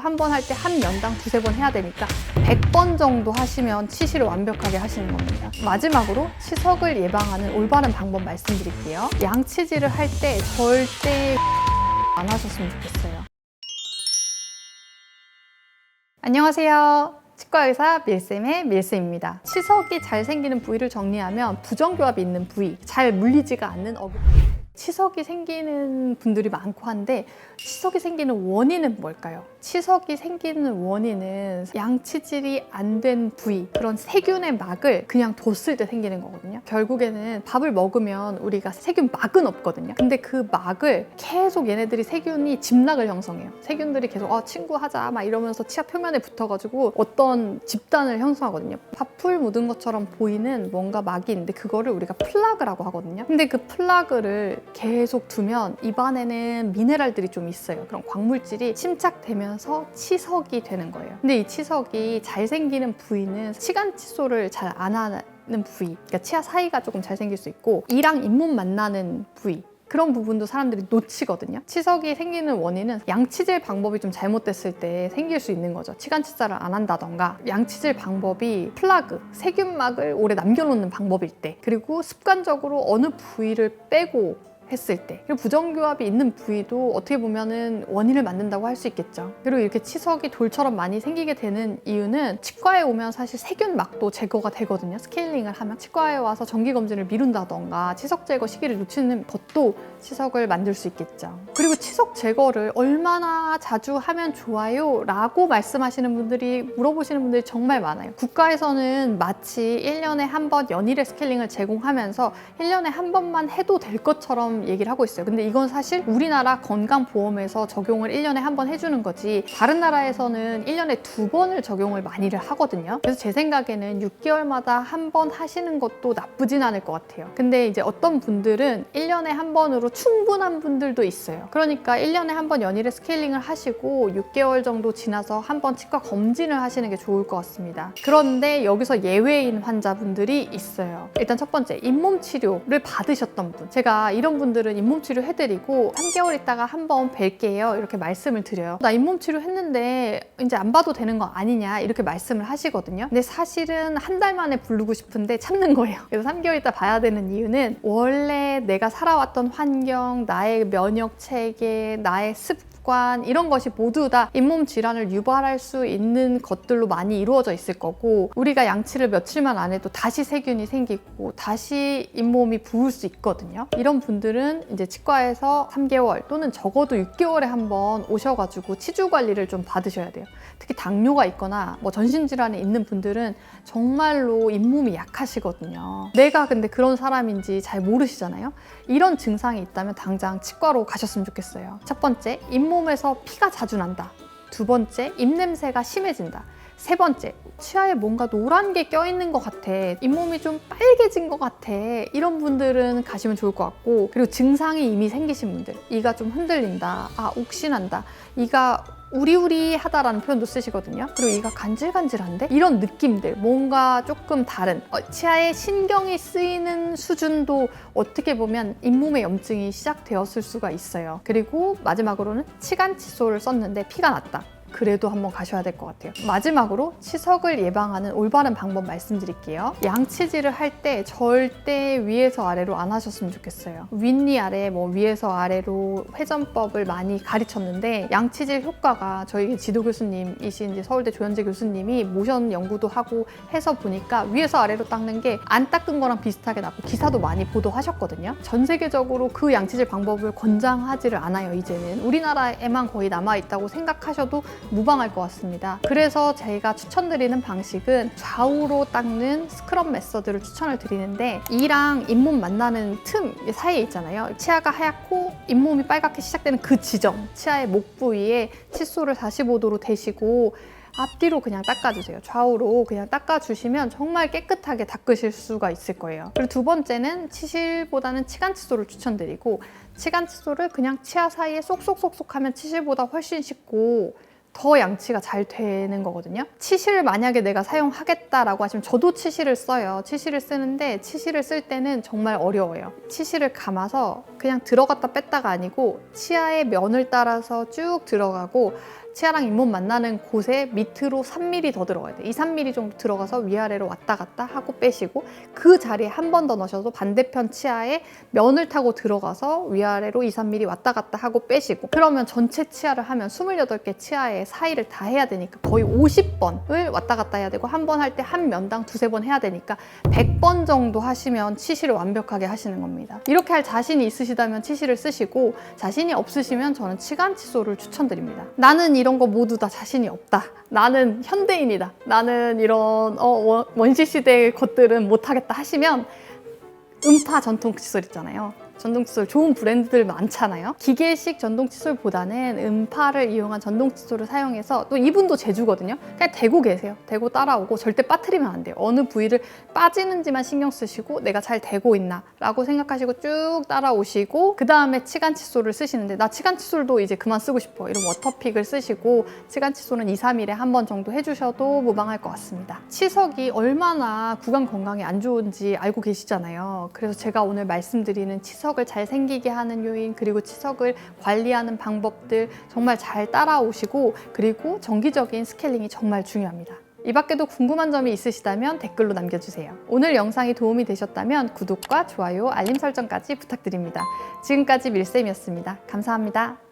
한 번 할 때한 면당 두세 번 해야 되니까 100번 정도 하시면 치실을 완벽하게 하시는 겁니다. 마지막으로 치석을 예방하는 올바른 방법 말씀드릴게요. 양치질을 할 때 절대 안 하셨으면 좋겠어요. 안녕하세요. 치과의사 밀쌤의 밀쌤입니다. 치석이 잘 생기는 부위를 정리하면 부정교합이 있는 부위, 잘 물리지가 않는 어부. 치석이 생기는 분들이 많고 한데 치석이 생기는 원인은 뭘까요? 치석이 생기는 원인은 양치질이 안 된 부위 그런 세균의 막을 그냥 뒀을 때 생기는 거거든요. 결국에는 밥을 먹으면 우리가 세균 막은 없거든요. 근데 그 막을 계속 얘네들이 세균이 집락을 형성해요. 세균들이 계속 어, 친구 하자 막 이러면서 치아 표면에 붙어가지고 어떤 집단을 형성하거든요. 밥풀 묻은 것처럼 보이는 뭔가 막이 있는데 그거를 우리가 플라그라고 하거든요. 근데 그 플라그를 계속 두면 입안에는 미네랄들이 좀 있어요. 그런 광물질이 침착되면서 치석이 되는 거예요. 근데 이 치석이 잘 생기는 부위는 치간 칫솔을 잘 안 하는 부위, 그러니까 치아 사이가 조금 잘 생길 수 있고 이랑 잇몸 만나는 부위. 그런 부분도 사람들이 놓치거든요. 치석이 생기는 원인은 양치질 방법이 좀 잘못됐을 때 생길 수 있는 거죠. 치간 치사를 안 한다던가 양치질 방법이 플라그, 세균막을 오래 남겨놓는 방법일 때 그리고 습관적으로 어느 부위를 빼고 했을 때. 그리고 부정교합이 있는 부위도 어떻게 보면은 원인을 만든다고 할 수 있겠죠. 그리고 이렇게 치석이 돌처럼 많이 생기게 되는 이유는 치과에 오면 사실 세균막도 제거가 되거든요. 스케일링을 하면 치과에 와서 정기검진을 미룬다던가 치석 제거 시기를 놓치는 것도 치석을 만들 수 있겠죠 그리고 치석 제거를 얼마나 자주 하면 좋아요? 라고 말씀하시는 분들이 물어보시는 분들이 정말 많아요 국가에서는 마치 1년에 한 번 연일의 스케일링을 제공하면서 1년에 한 번만 해도 될 것처럼 얘기를 하고 있어요. 근데 이건 사실 우리나라 건강보험에서 적용을 1년에 한 번 해주는 거지 다른 나라에서는 1년에 두 번을 적용을 많이를 하거든요. 그래서 제 생각에는 6개월마다 한 번 하시는 것도 나쁘진 않을 것 같아요. 근데 이제 어떤 분들은 1년에 한 번으로 충분한 분들도 있어요. 그러니까 1년에 한 번 연일의 스케일링을 하시고 6개월 정도 지나서 한 번 치과 검진을 하시는 게 좋을 것 같습니다. 그런데 여기서 예외인 환자분들이 있어요. 일단 첫 번째, 잇몸 치료를 받으셨던 분. 제가 이런 분들은 잇몸 치료 해드리고 3개월 있다가 한 번 뵐게요. 이렇게 말씀을 드려요. 나 잇몸 치료 했는데 이제 안 봐도 되는 거 아니냐 이렇게 말씀을 하시거든요. 근데 사실은 한 달 만에 부르고 싶은데 참는 거예요. 그래서 3개월 있다 봐야 되는 이유는 원래 내가 살아왔던 환경, 나의 면역 체계, 나의 습관 이런 것이 모두 다 잇몸 질환을 유발할 수 있는 것들로 많이 이루어져 있을 거고 우리가 양치를 며칠만 안 해도 다시 세균이 생기고 다시 잇몸이 부을 수 있거든요. 이런 분들은 이제 치과에서 3개월 또는 적어도 6개월에 한 번 오셔가지고 치주 관리를 좀 받으셔야 돼요. 특히 당뇨가 있거나 뭐 전신 질환이 있는 분들은 정말로 잇몸이 약하시거든요. 내가 근데 그런 사람인지 잘 모르시잖아요. 이런 증상이 있다면 당장 치과로 가셨으면 좋겠어요. 첫 번째, 잇몸에서 피가 자주 난다. 두 번째, 입냄새가 심해진다. 세 번째, 치아에 뭔가 노란 게 껴있는 것 같아. 잇몸이 좀 빨개진 것 같아. 이런 분들은 가시면 좋을 것 같고, 그리고 증상이 이미 생기신 분들, 이가 좀 흔들린다. 아, 옥신한다. 이가 우리우리하다라는 표현도 쓰시거든요. 그리고 이가 간질간질한데 이런 느낌들 뭔가 조금 다른 어, 치아에 신경이 쓰이는 수준도 어떻게 보면 잇몸의 염증이 시작되었을 수가 있어요. 그리고 마지막으로는 치간 칫솔을 썼는데 피가 났다. 그래도 한번 가셔야 될 것 같아요. 마지막으로 치석을 예방하는 올바른 방법 말씀드릴게요. 양치질을 할 때 절대 위에서 아래로 안 하셨으면 좋겠어요. 윗니 아래, 뭐 위에서 아래로 회전법을 많이 가르쳤는데 양치질 효과가 저희 지도 교수님이신 이제 서울대 조현재 교수님이 모션 연구도 하고 해서 보니까 위에서 아래로 닦는 게 안 닦은 거랑 비슷하게 나고 기사도 많이 보도하셨거든요. 전 세계적으로 그 양치질 방법을 권장하지를 않아요. 이제는 우리나라에만 거의 남아 있다고 생각하셔도 무방할 것 같습니다. 그래서 제가 추천드리는 방식은 좌우로 닦는 스크럽 메서드를 추천을 드리는데 이랑 잇몸 만나는 틈 사이에 있잖아요. 치아가 하얗고 잇몸이 빨갛게 시작되는 그 지점, 치아의 목 부위에 칫솔을 45도로 대시고 앞뒤로 그냥 닦아주세요. 좌우로 그냥 닦아주시면 정말 깨끗하게 닦으실 수가 있을 거예요. 그리고 두 번째는 치실보다는 치간 칫솔을 추천드리고 치간 칫솔을 그냥 치아 사이에 쏙쏙쏙쏙 하면 치실보다 훨씬 쉽고 더 양치가 잘 되는 거거든요. 치실을 만약에 내가 사용하겠다라고 하시면 저도 치실을 써요. 치실을 쓰는데 치실을 쓸 때는 정말 어려워요. 치실을 감아서 그냥 들어갔다 뺐다가 아니고 치아의 면을 따라서 쭉 들어가고 치아랑 잇몸 만나는 곳에 밑으로 3mm 더 들어가야 돼요. 2, 3mm 정도 들어가서 위아래로 왔다 갔다 하고 빼시고 그 자리에 한 번 더 넣으셔도 반대편 치아에 면을 타고 들어가서 위아래로 2, 3mm 왔다 갔다 하고 빼시고 그러면 전체 치아를 하면 28개 치아의 사이를 다 해야 되니까 거의 50번을 왔다 갔다 해야 되고 한 번 할 때 한 면당 두세 번 해야 되니까 100번 정도 하시면 치실을 완벽하게 하시는 겁니다. 이렇게 할 자신이 있으시다면 치실을 쓰시고 자신이 없으시면 저는 치간 칫솔을 추천드립니다. 나는 이런 거 모두 다 자신이 없다. 나는 현대인이다. 나는 이런 어, 원- 원시 시대의 것들은 못하겠다 하시면 음파 전통 칫솔 있잖아요. 전동 칫솔 좋은 브랜드들 많잖아요. 기계식 전동 칫솔보다는 음파를 이용한 전동 칫솔을 사용해서 또 이분도 제주거든요. 그냥 대고 계세요. 대고 따라오고 절대 빠뜨리면 안 돼요. 어느 부위를 빠지는지만 신경 쓰시고 내가 잘 대고 있나라고 생각하시고 쭉 따라오시고 그 다음에 치간 칫솔을 쓰시는데 나 치간 칫솔도 이제 그만 쓰고 싶어. 이런 워터픽을 쓰시고 치간 칫솔은 2, 3일에 한 번 정도 해주셔도 무방할 것 같습니다. 치석이 얼마나 구강 건강에 안 좋은지 알고 계시잖아요. 그래서 제가 오늘 말씀드리는 치석을 잘 생기게 하는 요인 그리고 치석을 관리하는 방법들 정말 잘 따라오시고 그리고 정기적인 스케일링이 정말 중요합니다. 이 밖에도 궁금한 점이 있으시다면 댓글로 남겨주세요. 오늘 영상이 도움이 되셨다면 구독과 좋아요, 알림 설정까지 부탁드립니다. 지금까지 밀쌤이었습니다. 감사합니다.